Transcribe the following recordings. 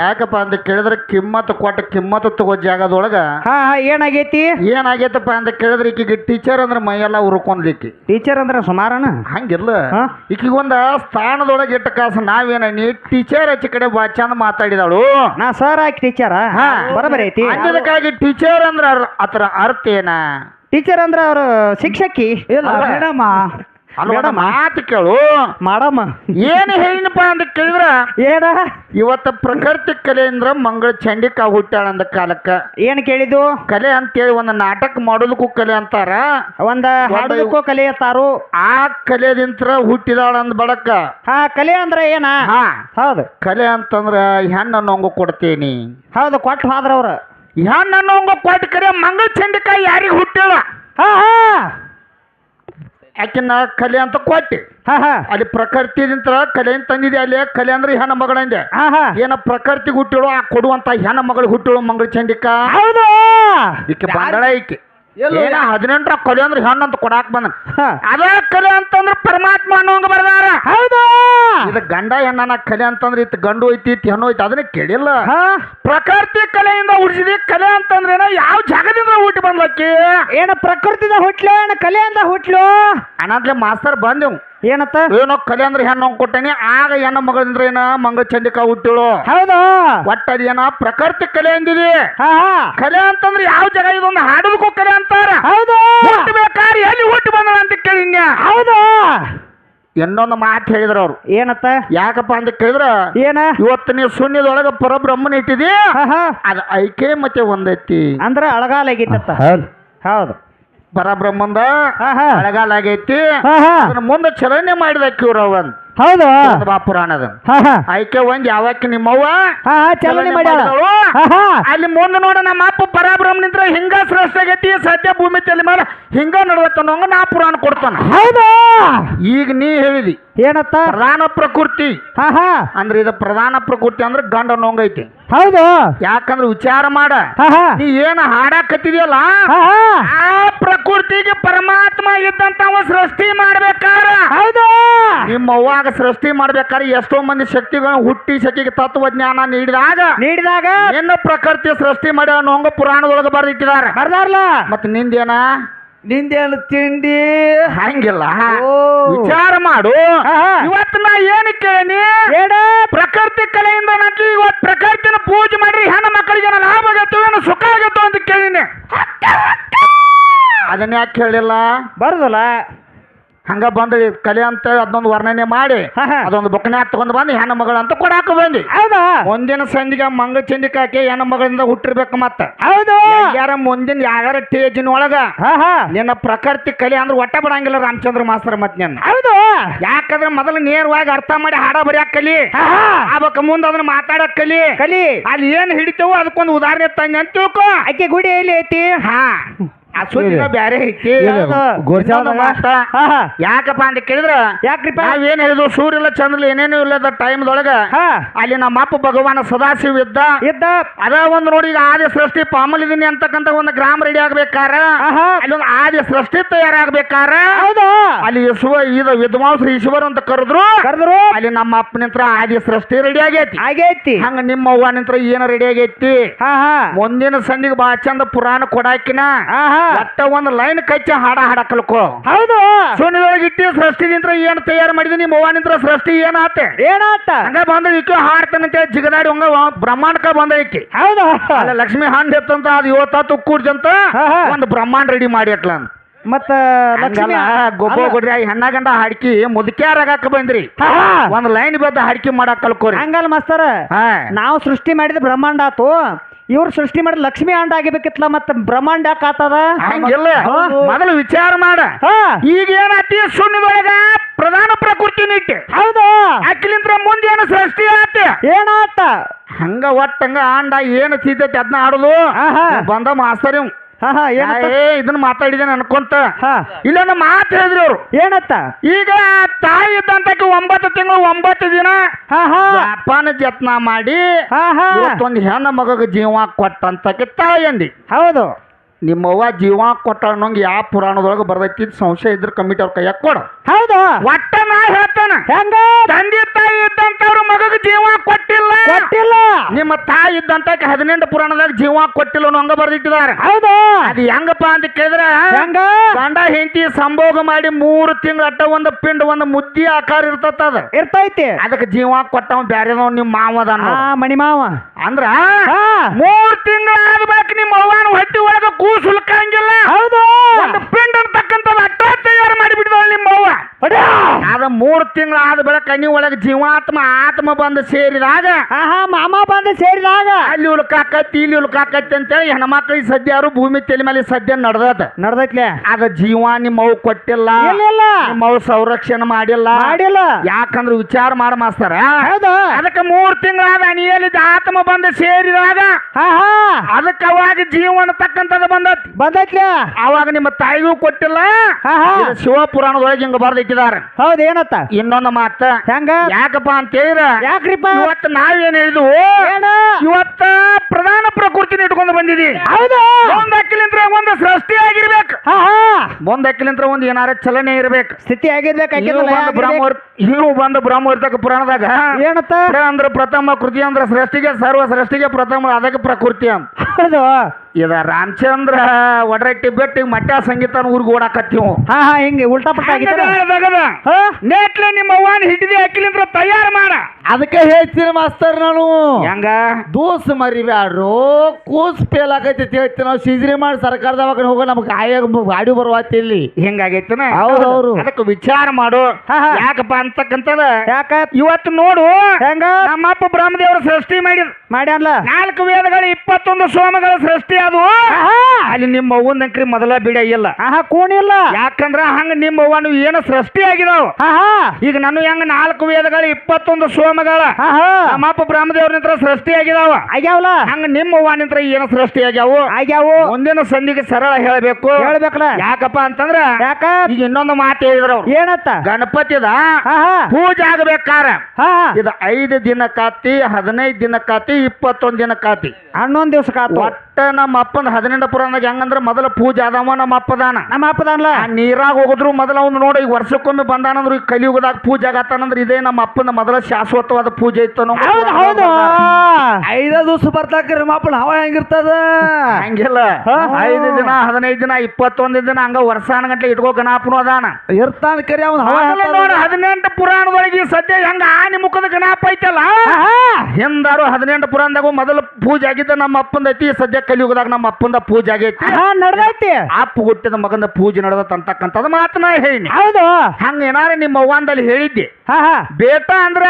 ಯಾಕಪ್ಪ ಅಂತ ಕೇಳಿದ್ರೆ ಕಿಮ್ಮತ್ ಕೊಟ್ಟ ಕಿಮ್ಮತ್ ತಗೋ ಜಾಗದೊಳಗ ಹಾ ಹಾ ಏನಾಗೈತಿ? ಏನಾಗೈತಪ್ಪ ಅಂತ ಕೇಳಿದ್ರೆ ಈಕಿಗೆ ಟೀಚರ್ ಅಂದ್ರೆ ಮೈಯೆಲ್ಲ ಉರ್ಕೊಂಡ್ಲಿಕ್ಕಿ. ಟೀಚರ್ ಅಂದ್ರೆ ಸುಮಾರನ? ಹಂಗಿಲ್ಲ ಈಕಿಗೊಂದ ಈಕಿಗೆ ಒಂದ ಸ್ಥಾನದೊಳಗೆ ಇಟ್ಟ ಕಾಸು ನಾವೇನ ಟೀಚರ್ ಹಚ್ಚ ಕಡೆ ಬಾ ಚಂದ ಮಾತಾಡಿದಾಳು. ನಾ ಸರ್ ಆಕಿ ಟೀಚರ್ ಬರಬರ ಐತಿ. ಟೀಚರ್ ಅಂದ್ರ ಅದರ ಅರ್ಥ ಏನ? ಟೀಚರ್ ಅಂದ್ರ ಅವರು ಶಿಕ್ಷಕಿ. ಇಲ್ಲ ಮೇಡಮ್ಮ ಮೇಡಮ್ ಮಾತು ಕೇಳು. ಮಾಡಮ್ಮ. ಏನು ಹೇಳಿನಪ್ಪ ಅಂತ ಕೇಳಿದ್ರ? ಏನ? ಇವತ್ತ ಪ್ರಕೃತಿ ಕಲೆ ಅಂದ್ರ ಮಂಗಳ ಚಂಡಿಕಾ ಹುಟ್ಟಾಳ ಅಂದ ಕಾಲಕ್ಕ. ಏನ್ ಕೇಳಿದ್ದು? ಕಲೆ ಅಂತೇಳಿ ಒಂದು ನಾಟಕ ಮಾಡೋದಕ್ಕೂ ಕಲೆ ಅಂತಾರ. ಒಂದ ಹಾಡೋದಕ್ಕೂ ಕಲೆ ಅಂತಾರು. ಆ ಕಲೆದಿಂತ್ರ ಹುಟ್ಟಿದಾಳ ಅಂದ ಬಡಕ ಹಾ ಕಲೆ ಅಂದ್ರ ಏನ? ಹಾ. ಹೌದು. ಕಲೆ ಅಂತಂದ್ರ ಹೆಣ್ಣು ನೊಂಗು ಕೊಡ್ತೇನಿ. ಹೌದು ಕೊಟ್ಟು ಹೋದ್ರ ಅವ್ರ. ಹೆಣ್ಣು ನೊಂಗು ಕೊಟ್ಟು ಕರೆ ಮಂಗಳ ಚಂಡಿಕಾ ಯಾರಿಗೆ ಹುಟ್ಟಿಲ್ಲ ಹಾ ಹಾ. ಆಕಿನ ಕಲೆ ಅಂತ ಕೊಟ್ಟೆ. ಹಾ ಹಾ. ಅಲ್ಲಿ ಪ್ರಕೃತಿದಿಂತ್ರ ಕಲೆ ಅಂತ ತಂದಿದೆ ಅಲ್ಲಿ ಕಲೆ ಅಂದ್ರೆ ಹೆಣ್ಣು ಮಗಳಂದೆ ಹಾ ಹಾ. ಏನ ಪ್ರಕೃತಿ ಹುಟ್ಟಿಳು ಆ ಕೊಡುವಂತ ಹೆಣ್ಣು ಮಗಳು ಹುಟ್ಟಿಳು ಮಂಗಳ ಚಂಡಿಕಾ? ಹೌದು. ಈಕೆ ಬಂದಳ ಈಕೆ. ಏನ ಹದಿನೆಂಟರ ಕಲೆ ಅಂದ್ರೆ ಹೆಣ್ಣು ಅಂತ ಕೊಡಾಕ್ ಬಂದ. ಅದೇ ಕಲೆ ಅಂತಂದ್ರೆ ಪರಮಾತ್ಮ ಅನ್ನೋಂಗ ಬರ್ದಾರ. ಹೌದು. ಇದು ಗಂಡ ಹೆಣ್ಣನ ಕಲೆ ಅಂತಂದ್ರೆ ಇತ್ತು ಗಂಡು ಐತಿ ಇತ್ತು ಹೆಣ್ಣು ಐತಿ ಅದನ್ನ ಕೇಳಿಲ್ಲ. ಹಾ. ಪ್ರಕೃತಿ ಕಲೆಯಿಂದ ಹುಡ್ಸಿದಿ ಕಲೆ ಅಂತಂದ್ರೆ ಏನ ಯಾವ ಜಾಗದಿಂದ ಹುಟ್ಟಿ ಬಂದ್ಲಕ್ಕಿ? ಏನ ಪ್ರಕೃತಿದ ಹುಟ್ಲು ಏನ ಕಲೆಯಿಂದ ಹುಟ್ಲು? ಅನಾದ್ಲೆ ಮಾಸ್ತರ್ ಬಂದೆವು. ಏನತ್ತ? ಏನೋ ಕಲೆ ಅಂದ್ರೆ ಹೆಣ್ಣು ಕೊಟ್ಟೇನಿ ಆಗ ಹೆಣ್ಣು ಮಗಳಿಂದ್ರ ಏನ ಮಂಗಳ ಚಂದಿಕ ಹುಟ್ಟಿಳು? ಹೌದು. ಒಟ್ಟ ಅದೇನ ಪ್ರಕೃತಿ ಕಲೆ ಅಂದಿದಿ. ಹಾ ಹಾ. ಕಲೆ ಅಂತಂದ್ರೆ ಯಾವ ಜಾಗ ಇದೊಂದು ಹಾಡಬೇಕು ಕಲೆ ಅಂತಾರ. ಹೌದು. ಹುಟ್ಟಬೇಕಾದ್ರೆ ಎಲ್ಲಿ ಹುಟ್ಟಿ ಬಂದಳ ಅಂತ ಕೇಳಿನ್ಯ ಹೌದು. ಇನ್ನೊಂದು ಮಾತು ಹೇಳಿದ್ರು ಅವ್ರು. ಏನತ್ತ? ಯಾಕಪ್ಪ ಅಂತ ಕೇಳಿದ್ರ? ಏನ? ಇವತ್ತು ನೀವು ಶೂನ್ಯದೊಳಗ ಪರಬ್ರಹ್ಮನ ಇಟ್ಟಿದಿ? ಹಾ ಹಾ. ಅದು ಐಕೆ ಮತ್ತೆ ಒಂದೈತಿ. ಅಂದ್ರ ಅಳಗಾಲಾಗಿತ್ತ ಹೌದು. ಪರಬ್ರಹ್ಮಂದ ಅಳಗಾಲ ಆಗೈತಿ. ಮುಂದ ಚಲನೆ ಮಾಡಿದ ಕ್ಯೂರವನ್ ಹೌದು? ಪುರಾಣದ ಐಕೆ ಒಂದ್ ಯಾವಕ್ಕೆ ನಿಮ್ಮವ್ವ? ಚಲನೆ ಮಾಡ್ಯಾಳ. ಅಲ್ಲಿ ಮುಂದೆ ನೋಡ ನಮ್ಮ ಅಪ್ಪ ಪರಾಬ್ರಹ್ಮ ನಿಂತ್ರ ಹಿಂಗ ಶ್ರೇಷ್ಠ ಆಗೈತಿ ಸದ್ಯ ಭೂಮಿ ತಲೆ ಮೇಲೆ ಹಿಂಗ ನಡ್ವತ್ತನ್ನೋಂಗ ನಾ ಪುರಾಣ ಕೊಡ್ತಾನ. ಹೌದು? ಈಗ ನೀ ಹೇಳಿದಿ. ಏನತ್ತ? ಪ್ರಧಾನ ಪ್ರಕೃತಿ. ಹಾ ಹಾ ಅಂದ್ರೆ ಇದು ಪ್ರಧಾನ ಪ್ರಕೃತಿ ಅಂದ್ರೆ ಗಂಡ ನೋಂಗೈತಿ. ಹೌದು. ಯಾಕಂದ್ರೆ ವಿಚಾರ ಮಾಡ. ನೀ ಏನ ಹಾಡಾಕತ್ತಿದ್ಯಲ್ಲ? ಆ ಪ್ರಕೃತಿಗೆ ಪರಮಾತ್ಮ ಇದ್ದಂತವ ಸೃಷ್ಟಿ ಮಾಡ್ಬೇಕಾರ ಹೌದು. ನಿಮ್ಮ ಅವ್ವಾಗ ಸೃಷ್ಟಿ ಮಾಡ್ಬೇಕಾದ್ರೆ ಎಷ್ಟೋ ಮಂದಿ ಶಕ್ತಿಗಳು ಹುಟ್ಟಿ ಶಕ್ತಿಗೆ ತತ್ವಜ್ಞಾನ ನೀಡಿದಾಗ ನೀಡಿದಾಗ ಏನು ಪ್ರಕೃತಿ ಸೃಷ್ಟಿ ಮಾಡಿ ನೋಂಗ ಪುರಾಣದೊಳಗೆ ಬರ್ದಿಟ್ಟಿದ್ದಾರೆ. ಬರ್ದಾರ್ಲ? ಮತ್ತೆ ನಿಂದೇನ? ನಿಂದೇನು ತಿಂಡಿ? ಹಂಗಿಲ್ಲ. ಓ. ವಿಚಾರ ಮಾಡು. ಹಾ. ಇವತ್ತು ನಾ ಏನು ಕೇಳಿ ಏನ ಪ್ರಕೃತಿ ಕಲೆಯಿಂದ ನಟಿ ಇವತ್ತು ಪ್ರಕೃತಿನ ಪೂಜೆ ಮಾಡ್ರಿ ಹೆಣ್ಣು ಮಕ್ಕಳಿಗೆ ಲಾಭ ಆಗತ್ತೋ ಏನು ಸುಖ ಆಗತ್ತೋ ಅಂತ ಕೇಳಿನಿ. ಅದನ್ನ ಯಾಕೆ ಹೇಳಿಲ್ಲ? ಬರ್ದಲ್ಲ. ಹಂಗ ಬಂದು ಕಲೆ ಅಂತ ಅದೊಂದು ವರ್ಣನೆ ಮಾಡಿ. ಅದೊಂದು ಬುಕ್ನ್ಯಾಗ ತಗೊಂಡು ಬಂದು ಹೆಣ್ಣು ಮಗಳ ಅಂತ ಕೊಡಾಕ ಬಂದಿ ಹೌದಾ? ಮುಂದಿನ ಸಂಧಿಗೆ ಮಂಗ ಚಂದಿಕಾಕಿ ಹೆಣ್ಣು ಮಗಳಿಂದ ಹುಟ್ಟಿರ್ಬೇಕು ಮತ್ತ. ಹೌದು. ಯಾರ ಮುಂದಿನ ಯಾರ ಟೇಜಿನ ಒಳಗ ನಿನ್ನ ಪ್ರಕೃತಿ ಕಲೆ ಅಂದ್ರೆ ಒಟ್ಟ ಬಿಡಂಗಿಲ್ಲ ರಾಮಚಂದ್ರ ಮಾಸ್ತರ್ ಮತ್ ನಿನ್ನ. ಹೌದು. ಯಾಕಂದ್ರೆ ಮೊದಲು ನೇರವಾಗಿ ಅರ್ಥ ಮಾಡಿ ಹಾಡ ಬರೆಯಾಕ ಕಲಿ. ಅವಕ ಮುಂದ ಅದನ್ನ ಮಾತಾಡಕ್ ಕಲಿ. ಕಲಿ. ಅಲ್ಲಿ ಏನ್ ಹಿಡಿತೇವೋ ಅದಕ್ಕೊಂದು ಉದಾಹರಣೆ ತಂದೆ ಅಂತ ತಿಳ್ಕೊ. ಆಕೆ ಗುಡಿ ಎಲ್ಲಿ ಐತಿ? ಹಾ. ಸುದ್ದಿನ ಬ್ಯಾರೆ ಐತಿ. ಯಾಕಪ್ಪ ಅಂತ ಕೇಳಿದ್ರ ಯಾಕ್ರಿಪ್ಪ? ಏನ್ ಹೇಳಿದ್ರು ಸೂರ್ಯ ಇಲ್ಲ ಚಂದ್ರ ಏನೇನು ಇಲ್ಲದ ಟೈಮ್ದೊಳಗ ಹಾ. ಅಲ್ಲಿ ನಮ್ಮ ಅಪ್ಪ ಭಗವಾನ ಸದಾಶಿವ ಇದ್ದ. ಇದ್ದ. ಅದ ಒಂದ್ ನೋಡಿ ಈಗ ಆದಿ ಸೃಷ್ಟಿ ಪಾಮಲಿದೀನಿ ಅಂತಕ್ಕಂತ ಒಂದು ಗ್ರಾಮ ರೆಡಿ ಆಗ್ಬೇಕಾರ. ಆಹಾ. ಅಲ್ಲಿ ಒಂದು ಆದಿ ಸೃಷ್ಟಿ ತಯಾರಾಗ್ಬೇಕಾರ. ಹೌದು. ಅಲ್ಲಿ ಯಶುವ ಇದು ವಿದ್ವಾಂಸ ಈಶ್ವರ ಅಂತ ಕರೆದ್ರು. ಕರೆದ್ರು. ಅಲ್ಲಿ ನಮ್ಮ ಅಪ್ಪನಿಂತ್ರ ಆದ್ಯ ಸೃಷ್ಟಿ ರೆಡಿ ಆಗೈತಿ. ಆಗೈತಿ. ಹಂಗ ನಿಮ್ಮ ಅವ್ವ ನಿಂತ್ರ ಏನ ರೆಡಿ ಆಗೈತಿ? ಮುಂದಿನ ಸಂಧಿಗೆ ಬಾ ಚಂದ ಪುರಾಣ ಕೊಡಾಕಿನ. ಹಾ ಹಾ ಒಟ್ಟ ಒಂದು ಲೈನ್ ಕಚ್ಚ ಹಾಡ ಹಾಡ ಕಲ್ಕೋ. ಹೌದು. ಶೂನ್ಯದೊಳಗೆ ಇಟ್ಟಿ ಸೃಷ್ಟಿ ನಿಂತ್ರ ಏನ್ ತಯಾರು ಮಾಡಿದಿ? ನಿಮ್ಮ ಅವ್ವ ನಿಂತ್ರ ಸೃಷ್ಟಿ ಏನಾತೆ? ಏನಾತ? ಹಂಗ ಬಂದ ಇಕ್ಕಿ ಹಾಡ್ತಾನಂತೆ ಜಿಗದಾಡಿ ಹಂಗ ಬ್ರಹ್ಮಾಂಡಕ ಬಂದ ಇಕ್ಕಿ ಹೌದು. ಅಲ್ಲ ಲಕ್ಷ್ಮಿ ಹಾಂಡ್ ಎತ್ತಂತ ಅದು ಇವತ್ತ ಕೂಡ್ಜಂತ. ಒಂದು ಬ್ರಹ್ಮಾಂಡ ರೆಡಿ ಮಾಡಿ ಇಟ್ಲ ಮತ್ತ ಗೊಬ್ಬ ಗೊಡ್ರಿ ಹೆಣ್ಣ ಗಂಡ ಹಾಡ್ಕಿ ಮುದುಕ್ಯಾರಾಗಕ್ಕ ಬಂದ್ರಿ. ಒಂದ್ ಲೈನ್ ಬದ್ದ ಹಾಡ್ಕಿ ಮಾಡಕ್ ಕಲ್ಕೋರಿ. ಹಂಗಲ್ ಮಾಸ್ತರ. ನಾವು ಸೃಷ್ಟಿ ಮಾಡಿದ ಬ್ರಹ್ಮಾಂಡ ಆತು. ಇವ್ರು ಸೃಷ್ಟಿ ಮಾಡಿ ಲಕ್ಷ್ಮಿ ಅಂಡ ಆಗಿಬೇಕಿತ್ತಲ್ಲ ಮತ್ತೆ ಬ್ರಹ್ಮಾಂಡ ಯಾಕೆ ಆತದ? ಹಂಗಿಲ್ಲ. ಹೌದು. ಮೊದಲು ವಿಚಾರ ಮಾಡ. ಹಾ. ಈಗ ಏನಾತಿ ಶೂನ್ಯದೊಳಗ ಪ್ರಧಾನ ಪ್ರಕೃತಿ ನಿಟ್ಟೆ. ಹೌದು. ಅಕ್ಕಿಲಿಂತ್ರ ಮುಂದೆ ಏನು ಸೃಷ್ಟಿ ಆತ? ಏನಾತ ಹಂಗ ಒಟ್ಟಂಗ ಆಂಡ ಏನು ಸಿದ್ಧತೆ ಅದನ್ನ ಆಡುದು? ಆಹಾ. ಬಂದ ಮಾಸ್ತರ್ ಇವ್. ಹಾ ಹಾ ಏನತ್ತ? ಏ ಇದನ್ನ ಮಾತಾಡಿದೇನೆ ಅನ್ಕೊಂತ. ಹಾ. ಇಲ್ಲೊಂದು ಮಾತು ಹೇಳಿದ್ರಿ ಅವ್ರು. ಏನತ್ತ? ಈಗ ತಾಯಿ ಇದ್ದಂತಕ್ಕೆ ಒಂಬತ್ತು ತಿಂಗಳು ಒಂಬತ್ತು ದಿನ ಹಾ ಹಾ. ಅಪ್ಪನ ಜತ್ನ ಮಾಡಿ ಹಾ ಹಾ. ಒಂದು ಹೆಣ್ಣು ಮಗಗೆ ಜೀವ ಕೊಟ್ಟಂತಕ್ಕೆ ತಾಯಿ ಅಂದಿ. ಹೌದು. ನಿಮ್ಮವ್ವ ಜೀವ ಕೊಟ್ಟ ಅನ್ನೋಂಗೆ ಯಾವ ಪುರಾಣದೊಳಗೆ ಬರ್ದೈತಿ ಸಂಶಯ ಇದ್ರ ಕಮಿಟಿ ಅವ್ರ ಕೈಯಾಗ ಕೊಡು. ಹೌದು? ಒಟ್ಟ ನಾ ಹೇಳ್ತಾನ. ಹೆಂಗ? ತಂದೆ ತಾಯಿ ಇದ್ದಂತವ್ರ ಮಗಗೆ ಜೀವ ಕೊಟ್ಟಿಲ್ಲ. ಕೊಟ್ಟಿಲ್ಲ. ನಿಮ್ಮ ತಾಯಿ ಇದ್ದಂತ ಹದಿನೆಂಟು ಪುರಾಣದಾಗ ಜೀವ ಕೊಟ್ಟಿಲ್ಲ ಅನ್ನೋ ಹಂಗ ಬರ್ದಿಟ್ಟಿದಾರ ಹೌದು? ಅದು ಹೆಂಗಪ್ಪ ಅಂತ ಕೇಳಿದ್ರೆ ಹೆಂಗ? ಗಂಡ ಹೆಂಡತಿ ಸಂಭೋಗ ಮಾಡಿ ಮೂರು ತಿಂಗಳ ಅಟ್ಟ ಒಂದು ಪಿಂಡ್ ಒಂದು ಮುದ್ದಿ ಆಕಾರ ಇರ್ತತ್ತ ಅದ. ಇರ್ತೈತಿ. ಅದಕ್ಕೆ ಜೀವ ಕೊಟ್ಟವ ಬ್ಯಾರೆದವ ನಿಮ್ಮ ಮಾವದ ಮಣಿಮಾವ ಮಣಿ ಮಾವ. ಅಂದ್ರ ಮೂರು ತಿಂಗಳ ಆದ್ಬೇಕು ನಿಮ್ಮ ಅವ್ವನ ಹೊಟ್ಟಿ ಒಳಗ ಕೂಸು ಸುಲ್ಕಂಗಿಲ್ಲ ಹೌದು. ಒಂದು ಪಿಂಡ್ ಅಂತಕ್ಕಂಥದ್ದು ತಯಾರು ಮಾಡಿಬಿಟ್ಟಿದವ ನಿಮ್ಮ ಅವ್ವ. ಅದ ಮೂರ್ ತಿಂಗಳ ಆದ ಬೆಳಕ ನೀವು ಒಳಗೆ ಜೀವಾತ್ಮ ಆತ್ಮ ಬಂದು ಸೇರಿದಾಗ ಆಹಾ ಮಾಮ ಬಂದು ಸೇರಿದಾಗ. ಅಲ್ಲಿ ಉಳ್ಕಾಕತ್ತಿ ಇಲ್ಲಿ ಉಳ್ಕಾಕತ್ತಿ ಅಂತೇಳಿ ಹೆಣ್ಮಕ್ಳಿಗೆ ಸದ್ಯ ಯಾರು ಭೂಮಿ ತಲೆ ಮೇಲೆ ಸದ್ಯ ನಡ್ದದ. ನಡ್ದೈತ್ಲೆ. ಅದ ಜೀವ ನಿಮ್ಮವ್ ಕೊಟ್ಟಿಲ್ಲ. ಇಲ್ಲ? ಅವು ಸಂರಕ್ಷಣೆ ಮಾಡಿಲ್ಲ. ಮಾಡಿಲ್ಲ. ಯಾಕಂದ್ರೆ ವಿಚಾರ ಮಾಡ ಮಾಸ್ತಾರ. ಹೌದು. ಅದಕ್ಕೆ ಮೂರ್ ತಿಂಗಳಾದ ಅನಿಯಲ್ಲಿ ಆತ್ಮ ಬಂದು ಸೇರಿದಾಗ. ಆಹಾ. ಅದಕ್ಕೆ ಅವಾಗ ಜೀವನ ತಕ್ಕಂತದ ಬಂದತಿ. ಬಂದೈತ್ಲೆ. ಅವಾಗ ನಿಮ್ಮ ತಾಯಿಗೂ ಕೊಟ್ಟಿಲ್ಲ. ಶಿವಪುರಾಣದೊಳಗೆ ಹಿಂಗ ಬರ್ದಿಟ್ಟಿದ್ದಾರೆ ಹೌದ್ ಏನತ್ತ? ಇನ್ನೊಂದು ಮಾತ. ಹೆಂಗ? ಯಾಕಪ್ಪ ಅಂತ ಹೇಳಿದ್ರ ಯಾಕ್ರಿಪ್ಪ? ಇವತ್ತು ನಾವೇನ್ ಹೇಳಿದ್ವು? ಇವತ್ತ ಪ್ರಧಾನ ಪ್ರಕೃತಿನ ಇಟ್ಕೊಂಡು ಬಂದಿದಿ ಹೌದು. ಒಂದ್ ಅಕ್ಕಿಲಿಂತ್ರ ಒಂದು ಸೃಷ್ಟಿ ಆಗಿರ್ಬೇಕು. ಒಂದ್ ಅಕ್ಕಿಲಿಂತ್ರ ಒಂದ್ ಏನಾರ ಚಲನೆ ಇರ್ಬೇಕು. ಸ್ಥಿತಿ ಆಗಿರ್ಬೇಕು ಬ್ರಹ್ಮವರ್ ಬಂದು ಬಂದ ಬ್ರಹ್ಮವರ್ತಕ ಪುರಾಣದಾಗ ಏನತ್ತ? ಅಂದ್ರ ಪ್ರಥಮ ಕೃತಿ ಅಂದ್ರ ಸೃಷ್ಟಿಗೆ ಸರ್ವ ಸೃಷ್ಟಿಗೆ ಪ್ರಥಮ ಅದಕ್ಕೆ ಪ್ರಕೃತಿ ಅಂತ. ಹೌದು. ಇದ ರಾಮಚಂದ್ರ ಒಡರಟ್ಟಿ ಬೆಟ್ಟಿ ಮಟ್ಟ ಸಂಗೀತನ ಊರಿಗೆ ಓಡಾಕತ್ತೀವು. ಹಾ ಹಾ ಹಿಂಗೆ ಉಲ್ಟಾ ಪಲ್ಟಾ ಆಗಿತ್ತ ಹಾ? ನೇಟ್ಲೆ ನಿಮ್ಮ ಅವ್ವನ ಹಿಡಿದಿ ಹಾಕಿಲಿಂದ್ರ ತಯಾರು ಮಾಡ. ಅದಕ್ಕೆ ಹೇಳ್ತೀನಿ ಮಾಸ್ತರ್ ನಾನು. ಹೆಂಗ? ದೋಸ್ ಮರಿಬ್ಯಾಡ್ರು. ಕೂಸ್ ಫೇಲ್ ಆಗೈತಿ ಅಂತ ಹೇಳ್ತೀನಿ. ನಾವು ಸಿಜ್ರಿ ಮಾಡಿ ಸರ್ಕಾರದವಾಗ ಹೋಗೋ ನಮ್ಗೆ ಗಾಯ ಗಾಡಿ ಬರುವತ್ತಿ ಇಲ್ಲಿ. ಹಿಂಗಾಗೈತನ? ಹೌದ್ ಹೌದು. ಅದಕ್ಕೆ ವಿಚಾರ ಮಾಡು. ಹಾ, ಹಾ. ಯಾಕಪ್ಪ ಅಂತಕ್ಕಂಥದ? ಯಾಕ? ಇವತ್ತು ನೋಡು. ಹೆಂಗ? ನಮ್ಮಪ್ಪ ಬ್ರಹ್ಮದೇವರು ಸೃಷ್ಟಿ ಮಾಡಿದ. ಮಾಡ್ಯಾನ್ಲ? ನಾಲ್ಕು ವೇದಗಳು ಇಪ್ಪತ್ತೊಂದು ಸೋಮಗಳ ಸೃಷ್ಟಿ ಅದು ಅಲ್ಲಿ ನಿಮ್ಮ ಅವ್ವನಕ್ರಿ ಮೊದಲ ಬಿಡ ಇಲ್ಲ. ಆಹಾ ಕೂಣಿಲ್ಲ ಯಾಕಂದ್ರ ಹಂಗ ನಿಮ್ಮ ಅವ್ವನು ಏನು ಸೃಷ್ಟಿ ಆಗಿದಾವ. ಆಹಾ. ಈಗ ನಾನು ಹೆಂಗ ನಾಲ್ಕು ವೇದಗಳು ಇಪ್ಪತ್ತೊಂದು ಸೋಮಗಳ ನಮ್ಮಪ್ಪ ಬ್ರಹ್ಮದೇವ್ರ ನಿಂತ್ರ ಸೃಷ್ಟಿ ಆಗಿದಾವ. ಆಗ್ಯಾವಲ್ಲ ಹಂಗ ನಿಮ್ಮ ಅವ್ವ ನಿಂತ್ರ ಏನು ಸೃಷ್ಟಿ ಆಗ್ಯಾವು. ಆಗ್ಯಾವು. ಒಂದಿನ ಸಂಧಿಗೆ ಸರಳ ಹೇಳಬೇಕು. ಹೇಳ್ಬೇಕಲ್ಲ ಯಾಕಪ್ಪ ಅಂತಂದ್ರ ಯಾಕ? ಈಗ ಇನ್ನೊಂದು ಮಾತು ಹೇಳಿದ್ರು ಅವ್ರು. ಏನತ್ತ? ಗಣಪತಿದ ಪೂಜೆ ಆಗ್ಬೇಕಾರ. ಇದು ಐದು ದಿನ ಕಾತಿ ಹದಿನೈದು ದಿನ ಕಾತಿ ಇಪ್ಪತ್ತೊಂದು ದಿನ ಕಾತಿ. ಹನ್ನೊಂದ್ ದಿವ್ಸ ಕಾತು. ಒಟ್ಟ ನಮ್ಮ ಅಪ್ಪನ ಹದಿನೆಂಟು ಪುರಾಣದಾಗ ಹೆಂಗಂದ್ರ ಮೊದಲ ಪೂಜೆ ಆದವ ನಮ್ಮ ಅಪ್ಪದಾನ. ನಮ್ಮ ಅಪ್ಪದಾನ ನೀರಾಗ ಹೋಗಿದ್ರು ಮೊದಲ ಅವ್ನು ನೋಡಿ ಈಗ ವರ್ಷಕ್ಕೊಮ್ಮೆ ಬಂದಾನಂದ್ರು ಈ ಕಲಿಯುಗದಾಗ ಪೂಜೆ ಆಗತ್ತಾನಂದ್ರ ಇದೇ ನಮ್ಮ ಅಪ್ಪನ ಮೊದಲ ಶಾಶ್ವತವಾದ ಪೂಜೆ ಇತ್ತು ಹೌದು ಹೌದು. ಐದ ದಿವಸ ಬರ್ತಾಕ್ರಿ ಮಾಪನ ಹವ ಹೆಂಗಿರ್ತದ? ಹಂಗಿಲ್ಲ. ಐದು ದಿನ ಹದಿನೈದು ದಿನ ಇಪ್ಪತ್ತೊಂದು ದಿನ ಹಂಗ ವರ್ಷಾನ ಗಂಟೆ ಇಟ್ಕೋ ಗಣಾಪನು ಅದಾನ. ಇರ್ತಾನ ಕರಿ ಅವ್ನ ಹವ ನೋಡಿ ಹದಿನೆಂಟು ಪುರಾಣದೊಳಗೆ ಸದ್ಯ ಹೆಂಗ ಆನಿ ಮುಖದ ಗಣಾಪ ಐತಲ್ಲ? ಹಿಂದಾರು ಹದಿನೆಂಟು ಪುರಾಣದಾಗ ಮೊದಲ ಪೂಜೆ ಆಗಿದ್ದ ನಮ್ಮ ಅಪ್ಪಂದ ಐತಿ ಸದ್ಯ ಸದ್ಯ ನಮ್ಮ ಅಪ್ಪಂದ ಪೂಜೆ ಆಗೈತಿ. ನಡೆದೈತಿ ನಡ್ದೈತಿ. ಅಪ್ಪ ಹುಟ್ಟಿದ ಮಗನ ಪೂಜೆ ನಡೆದತ್ ಅಂತಕ್ಕಂಥದ್ದು ನಾ ಹೇಳಿ ಹೌದು. ಹಂಗ ಏನಾರ ನಿಮ್ಮ ಅವ್ವಂದಲ್ಲಿ ಹೇಳಿದ್ದೆ. ಬೇಟ ಅಂದ್ರ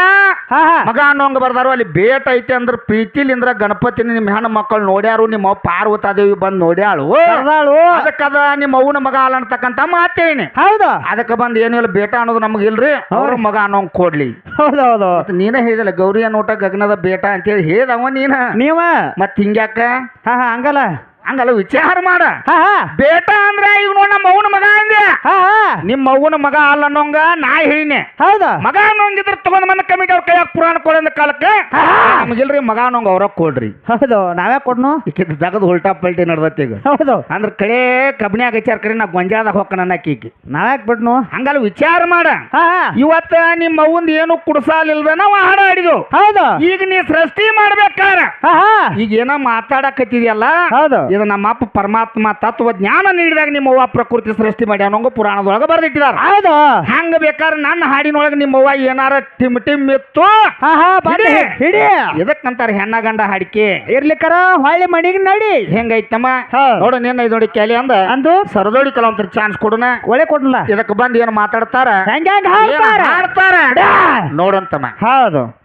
ಹಾ ಮಗ ಅನ್ನೋಂಗ ಬರ್ದಾರು ಅಲ್ಲಿ ಬೇಟ ಐತೆ ಅಂದ್ರ ಪ್ರೀತಿಲಿಂದ್ರ ಗಣಪತಿ ನಿಮ್ಮ ಹೆಣ್ಣು ಮಕ್ಕಳು ನೋಡ್ಯಾರು ನಿಮ್ಮ ಅವ್ವ ಪಾರ್ವತಾದೇವಿ ಬಂದ್ ನೋಡ್ಯಾಳು. ಕರ್ದಾಳು ಅದಕ್ಕದ ನಿಮ್ಮ ಅವ್ವನ ಮಗ ಅಲ್ಲ ಅಂತಕ್ಕಂಥ ಮಾತೇನಿ ಹೌದು. ಅದಕ್ಕೆ ಬಂದ್ ಏನಿಲ್ಲ ಬೇಟ ಅನ್ನೋದು ನಮ್ಗೆ ಇಲ್ರಿ ಅವ್ರ ಮಗ ಅನ್ನೋಂಗ್ ಕೊಡ್ಲಿ. ಹೌದು ಹೌದು. ಮತ್ತ್ ನೀನೇ ಹೇಳಿದಲ್ಲ ಗೌರಿಯ ನೋಟ ಗಗನದ ಬೇಟ ಅಂತೇಳಿ ಹೇಳ್ದವ ನೀನ. ನೀವ? ಮತ್ ಹಿಂಗ್ಯಾಕ? ಹಾ ಹಾ ಹಂಗಲ್ಲ. தானே ಹಂಗಲ್ಲ ವಿಚಾರ ಮಾಡ. ಬೇಟ ಅಂದ್ರೆ ಈಗ ನೋಡ್ ನಮ್ಮ ಮಗನ ಮಗ ಅಂದೆ ನಿಮ್ಮ ಅವ್ವನ ಮಗ ಅಲ್ಲ ಅನ್ನೋಂಗ ನಾ ಹೇಳಿನಿ. ಹೌದಾ? ಮಗ ಅನ್ನೋಂಗಿದ್ರ ತಗೊಂಡ್ ಬಂದ ಕಮಿಟಿ ಅವ್ರ ಕೈಯಾಗ ಪುರಾಣ ಕೊಡಂದ ಕಾಲಕ್ಕೆ ನಮಗಿಲ್ರಿ ಮಗ ಅನ್ನೋಂಗ ಅವ್ರ ಕೊಡ್ರಿ. ಹೌದು ನಾವೇ ಕೊಡ್ನು? ಈಕಿದ್ ಜಗದ್ ಉಲ್ಟಾ ಪಲ್ಟಿ ನಡ್ದತ್ತಿ ಈಗ. ಹೌದು. ಅಂದ್ರ ಕಡೆ ಕಬ್ನ್ಯಾಗ ವಿಚಾರ ಕರೆ ನಾ ಗೊಂಜಾದಾಗ ಹೋಗ್ಕಣ ನನ್ನ ಆಕಿಗೆ ನಾವ್ಯಾಕ್ ಬಿಡ್ನು ಹಂಗಲ್ಲ ವಿಚಾರ ಮಾಡ. ಇವತ್ತ ನಿಮ್ಮ ಅವ್ವಂದ ಏನು ಕುಡ್ಸಾಲಿಲ್ದ ನಾವು ಹಾಡ ಆಡಿದ್ವು ಹೌದು. ಈಗ ನೀ ಸೃಷ್ಟಿ ಮಾಡ್ಬೇಕಾರ. ಈಗ ಏನೋ ಮಾತಾಡಕತ್ತಿದ್ಯಲ್ಲ? ಹೌದು. ಇದು ನಮ್ಮ ಅಪ್ಪ ಪರಮಾತ್ಮ ತತ್ವ ಜ್ಞಾನ ನೀಡಿದಾಗ ನಿಮ್ಮ ಅವ್ವ ಪ್ರಕೃತಿ ಸೃಷ್ಟಿ ಮಾಡಿ ಅನ್ನೋಂಗ ಪುರಾಣದೊಳಗ ಬರ್ದಿಟ್ಟಿದಾರ. ಹೌದು. ಹಂಗ ಬೇಕಾದ್ರೆ ನನ್ನ ಹಾಡಿನೊಳಗೆ ನಿಮ್ಮ ಅವ್ವ ಏನಾರ ಟಿಮ್ ಟಿಮ್ ಇತ್ತು? ಹಿಡಿ. ಇದಕ್ಕಂತಾರ ಹೆಣ್ಣ ಗಂಡ ಹಾಡಿಕೆ. ಇರ್ಲಿಕ್ಕರ ಹೊಳ್ಳಿ ಮಣಿಗೆ ನಡಿ. ಹೆಂಗೈತಮ್ಮ. ನೋಡು ನಿನ್ನ ಇದು ನೋಡಿ ಕೇಳಿ ಅಂದ. ಅಂದು? ಸರದೋಡಿ ಕಲಾವಂತರ ಚಾನ್ಸ್ ಕೊಡೋಣ ಒಳ್ಳೆ ಕೊಡಲ್ಲ ಇದಕ್ಕೆ ಬಂದು ಏನು ಮಾತಾಡ್ತಾರ? ಹೆಂಗ ಹಾಡ್ತಾರ? ನೋಡಂತಮ್ಮ. ಹೌದು.